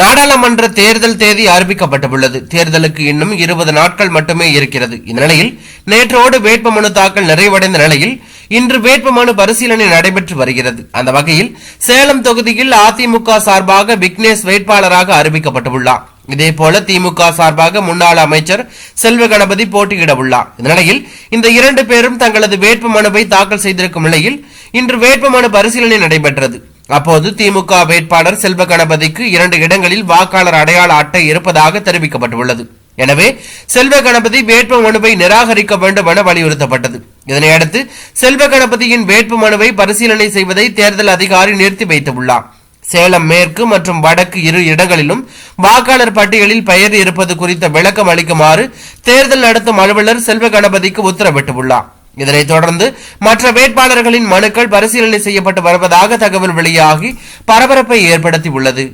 நாடாளுமன்ற தேர்தல் தேதி அறிவிக்கப்பட்டுள்ளது தேர்தலுக்கு இன்னும் இருபது நாட்கள் மட்டுமே இருக்கிறது. இந்த நிலையில் நேற்றோடு வேட்புமனு தாக்கல் நிறைவடைந்த நிலையில் இன்று வேட்புமனு பரிசீலனை நடைபெற்று வருகிறது. அந்த வகையில் சேலம் தொகுதியில் அதிமுக சார்பாக விக்னேஷ் வேட்பாளராக அறிவிக்கப்பட்டுள்ளார். இதேபோல திமுக சார்பாக முன்னாள் அமைச்சர் செல்வ கணபதி போட்டியிட உள்ளார். இந்த நிலையில் இந்த இரண்டு பேரும் தங்களது வேட்பு மனுவை தாக்கல் செய்திருக்கும் நிலையில் இன்று வேட்புமனு பரிசீலனை நடைபெற்றது. அப்போது திமுக வேட்பாளர் செல்வ கணபதிக்கு இரண்டு இடங்களில் வாக்காளர் அடையாள அட்டை இருப்பதாக தெரிவிக்கப்பட்டுள்ளது. எனவே செல்வ கணபதி வேட்பு மனுவை நிராகரிக்க வேண்டும் என வலியுறுத்தப்பட்டது. இதனையடுத்து செல்வ கணபதியின் வேட்பு மனுவை பரிசீலனை செய்வதை தேர்தல் அதிகாரி நிறுத்தி வைத்துள்ளார். சேலம் மேற்கு மற்றும் வடக்கு இரு இடங்களிலும் வாக்காளர் பட்டியலில் பெயர் இருப்பது குறித்த விளக்கம் அளிக்குமாறு தேர்தல் நடத்தும் அலுவலர் செல்வ கணபதிக்கு உத்தரவிட்டுள்ளார். இதனைத் தொடர்ந்து மற்ற வேட்பாளர்களின் மனுக்கள் பரிசீலனை செய்யப்பட்டு வருவதாக தகவல் வெளியாகி பரபரப்பை ஏற்படுத்தியுள்ளது.